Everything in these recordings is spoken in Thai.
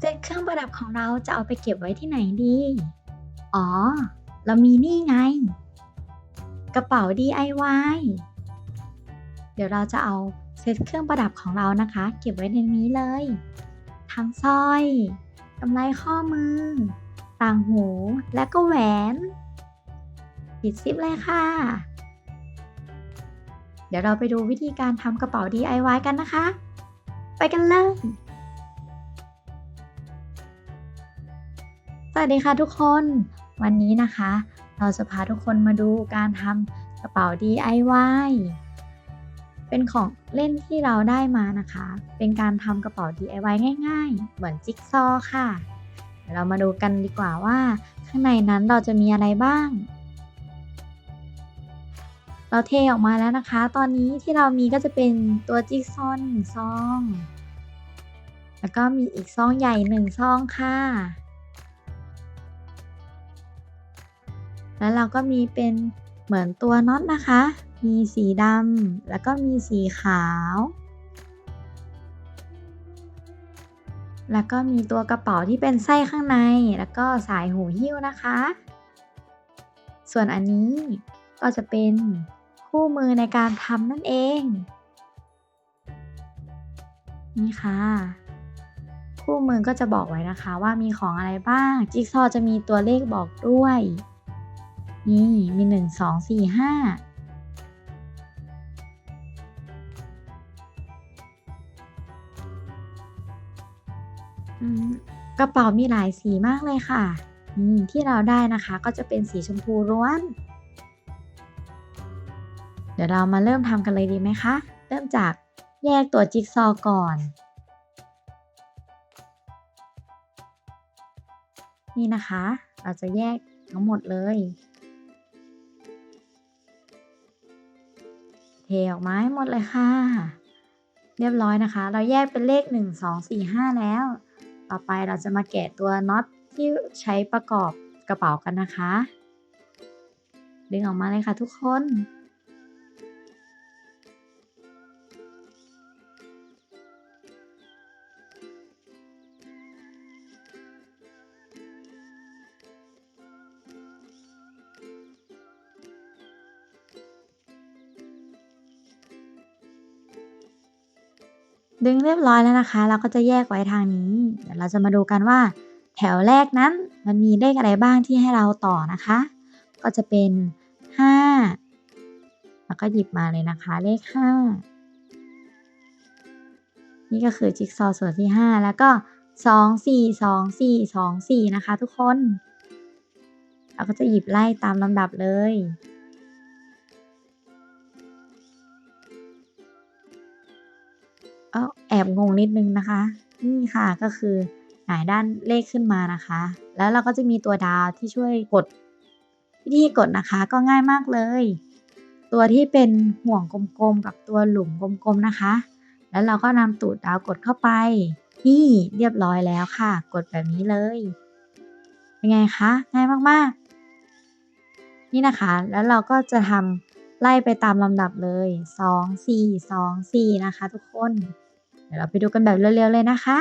เซ็ตเครื่องประดับของเราจะเอาไปเก็บไว้ที่ไหนดี อ๋อ เรามีนี่ไง กระเป๋า DIY เดี๋ยวเราจะเอาเซ็ตเครื่องประดับของเรานะคะ เก็บไว้ในนี้เลย ทั้งสร้อยกำไลข้อมือ ต่างหูและก็แหวน ปิดซิปเลยค่ะ เดี๋ยวเราไปดูวิธีการทำกระเป๋า DIY กันนะคะ ไปกันเลย วัสดีค่ะทุกคน วันนี้นะคะ เราจะพาทุกคนมาดูการทำกระเป๋า DIY เป็นของเล่นที่เราได้มานะคะ เป็นการทำกระเป๋า DIY ง่าย ๆ เหมือนจิ๊กซอว์ค่ะ เดี๋ยวเรามาดูกันดีกว่าว่า ข้างในนั้นเราจะมีอะไรบ้าง เราเทออกมาแล้วนะคะ ตอนนี้ที่เรามีก็จะเป็นตัวจิ๊กซอว์หนึ่งซอง แล้วก็มีอีกซองใหญ่หนึ่งซองค่ะ แล้วเราก็มีเป็นเหมือนตัวน็อตนะคะ มีสีดำแล้วก็มีสีขาว แล้วก็มีตัวกระเป๋าที่เป็นไส้ข้างใน แล้วก็สายหูหิ้วนะคะ ส่วนอันนี้ก็จะเป็นคู่มือในการทำนั่นเอง นี่ค่ะ คู่มือก็จะบอกไว้นะคะว่ามีของอะไรบ้าง จิ๊กซอว์จะมีตัวเลขบอกด้วย นี่มีหนึ่งสองสี่ห้าอืมกระเป๋ามีหลายสีมากเลยค่ะที่เราได้นะคะก็จะเป็นสีชมพูล้วน เดี๋ยวเรามาเริ่มทำกันเลยดีไหมคะ เริ่มจากแยกตัวจิ๊กซอว์ก่อน นี่นะคะ เราจะแยกทั้งหมดเลย เทออกมาให้หมดเลยค่ะ เรียบร้อยนะคะ เราแยกเป็นเลข 1 2 4 5 แล้ว ต่อไปเราจะมาแกะตัวน็อตที่ใช้ประกอบกระเป๋ากันนะคะ ดึงออกมาเลยค่ะทุกคน ดึงเรียบร้อยแล้วนะคะ เราก็จะแยกไว้ทางนี้ เดี๋ยวเราจะมาดูกันว่า แถวแรกนั้นมันมีเลขอะไรบ้างที่ให้เราต่อนะคะ ก็จะเป็น 5 แล้วก็หยิบมาเลยนะคะเลข 5 นี่ก็คือจิ๊กซอว์ส่วนที่ 5 แล้วก็ 2 4 2 4 2 4 นะคะทุกคน เราก็จะหยิบไล่ตามลำดับเลย งงนิดนึงนะคะ นี่ค่ะก็คือหงายด้านเลขขึ้นมานะคะ แล้วเราก็จะมีตัวดาวที่ช่วยกดวิธีกดนะคะก็ง่ายมากเลย ตัวที่เป็นห่วงกลมๆกับตัวหลุมกลมๆนะคะ แล้วเราก็นำตูดดาวกดเข้าไป นี่เรียบร้อยแล้วค่ะ กดแบบนี้เลยเป็นไงคะง่ายมากๆ นี่นะคะ แล้วเราก็จะทำไล่ไปตามลำดับเลย 2 4 2 4 นะคะทุกคน เดี๋ยวเราไปดูกันแบบเร็วๆเลยนะคะ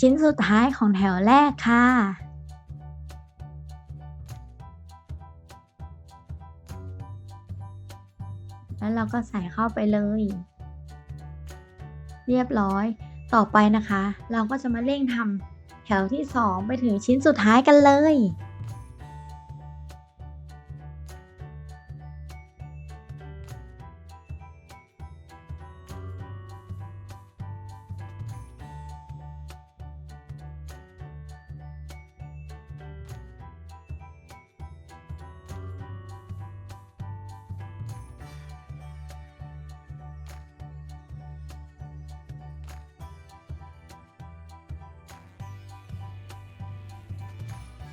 ชิ้นสุดท้ายของแถวแรกค่ะ แล้วเราก็ใส่เข้าไปเลย เรียบร้อย ต่อไปนะคะ เราก็จะมาเร่งทำแถวที่ 2 ไปถึงชิ้นสุดท้ายกันเลย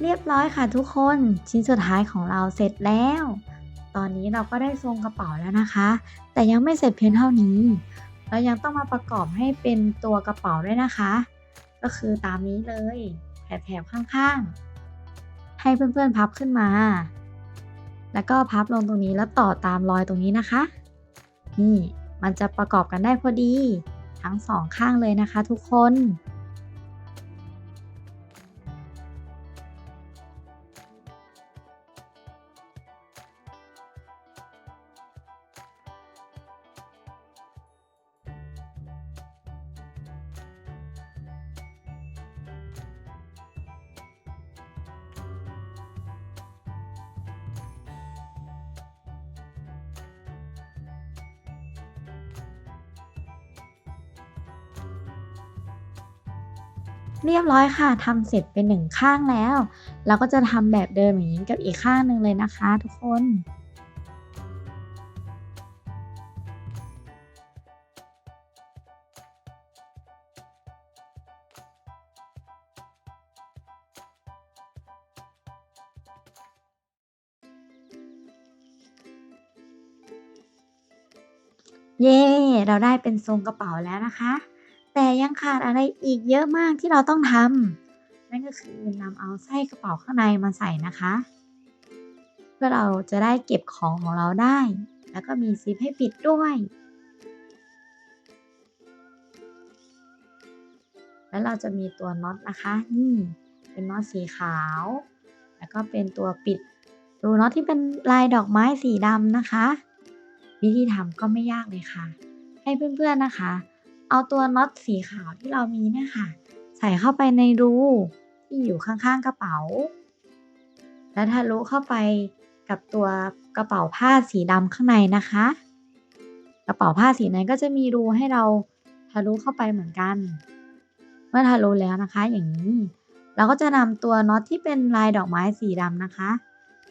เรียบร้อยค่ะทุกคนชิ้นสุดท้ายของเราเสร็จแล้ว ตอนนี้เราก็ได้ทรงกระเป๋าแล้วนะคะ แต่ยังไม่เสร็จเพียงเท่านี้ เรายังต้องมาประกอบให้เป็นตัวกระเป๋าด้วยนะคะ ก็คือตามนี้เลยแถบๆข้างๆ ให้เพื่อนๆพับขึ้นมา แล้วก็พับลงตรงนี้แล้วต่อตามรอยตรงนี้นะคะ นี่มันจะประกอบกันได้พอดี ทั้งสองข้างเลยนะคะทุกคน เรียบร้อยค่ะทำเสร็จเป็นหนึ่งข้างแล้ว เราก็จะทำแบบเดิมอย่างนี้กับอีกข้างหนึ่งเลยนะคะ ทุกคนเย้ เราได้เป็นทรงกระเป๋าแล้วนะคะ ยังขาดอะไรอีกเยอะมากที่เราต้องทำนั่นก็คือนำเอาไส้กระเป๋าข้างในมาใส่นะคะ เพื่อเราจะได้เก็บของของเราได้ แล้วก็มีซิปให้ปิดด้วย แล้วเราจะมีตัวน็อตนะคะนี่เป็นน็อตสีขาว แล้วก็เป็นตัวปิดรูน็อตที่เป็นลายดอกไม้สีดำนะคะ วิธีทำก็ไม่ยากเลยค่ะ ให้เพื่อนๆนะคะ เอาตัวน็อตสีขาวที่เรามีเนี่ยค่ะ ใส่เข้าไปในรูที่อยู่ข้างๆกระเป๋า แล้วทะลุเข้าไปกับตัวกระเป๋าผ้าสีดำข้างในนะคะ กระเป๋าผ้าสีนั้นก็จะมีรูให้เราทะลุเข้าไปเหมือนกัน เมื่อทะลุแล้วนะคะ อย่างนี้ เราก็จะนำตัวน็อตที่เป็นลายดอกไม้สีดำนะคะ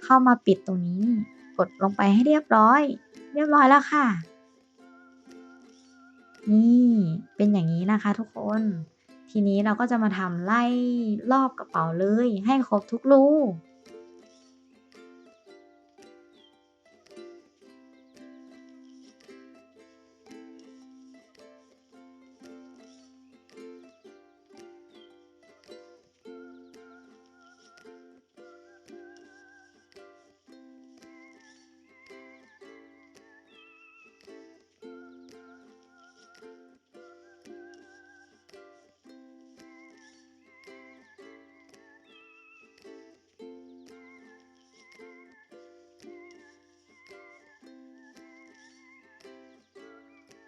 เข้ามาปิดตรงนี้ กดลงไปให้เรียบร้อย เรียบร้อยแล้วค่ะ นี่เป็นอย่างนี้นะคะทุกคน ทีนี้เราก็จะมาทำไล่รอบกระเป๋าเลยให้ครบทุกรู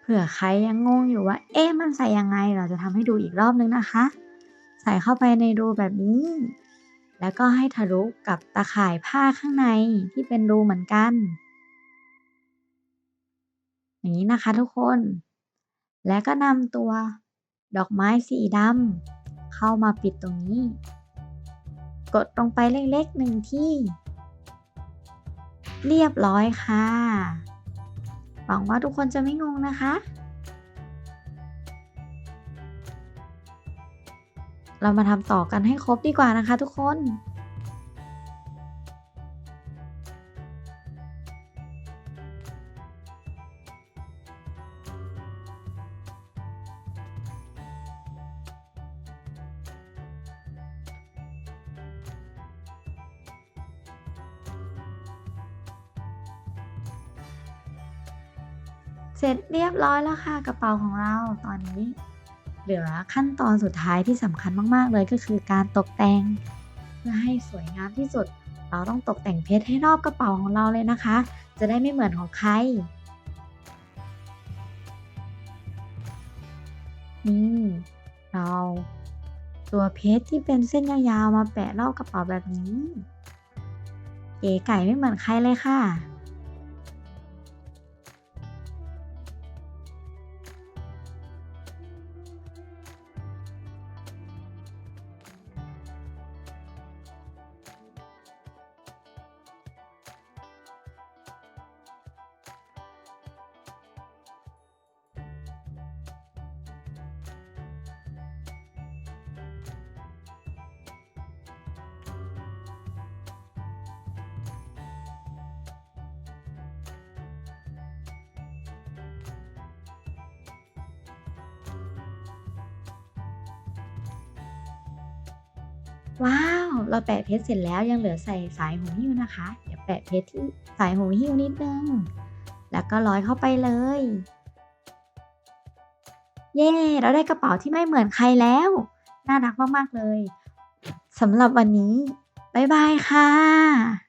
ผื่อใครยังงงอยู่ว่า เอ๊ะมันใส่ยังไง เราจะทำให้ดูอีกรอบนึงนะคะ ใส่เข้าไปในรูแบบนี้ แล้วก็ให้ทะลุกับตาข่ายผ้าข้างในที่เป็นรูเหมือนกัน อย่างนี้นะคะทุกคน แล้วก็นำตัวดอกไม้สีดำเข้ามาปิดตรงนี้ กดลงไปเล็กๆหนึ่งที่ เรียบร้อยค่ะ หวังว่าทุกคนจะไม่งงนะคะ เรามาทำต่อกันให้ครบดีกว่านะคะทุกคน เสร็จเรียบร้อยแล้วค่ะกระเป๋าของเราตอนนี้ เหลือขั้นตอนสุดท้ายที่สำคัญมากๆเลยก็คือการตกแต่ง เพื่อให้สวยงามที่สุด เราต้องตกแต่งเพชรให้รอบกระเป๋าของเราเลยนะคะ จะได้ไม่เหมือนของใครนี่เราตัวเพชรที่เป็นเส้นยาวๆมาแปะรอบกระเป๋าแบบนี้ เก๋ไก่ไม่เหมือนใครเลยค่ะ ว้าว เราแปะเพชรเสร็จแล้วยังเหลือใส่สายหูหิ้วนะคะ เดี๋ยวแปะเพชรที่สายหูหิ้วนิดนึง แล้วก็ร้อยเข้าไปเลย เย้ เราได้กระเป๋าที่ไม่เหมือนใครแล้ว น่ารักมาก ๆ เลย สำหรับวันนี้ บ๊ายบายค่ะ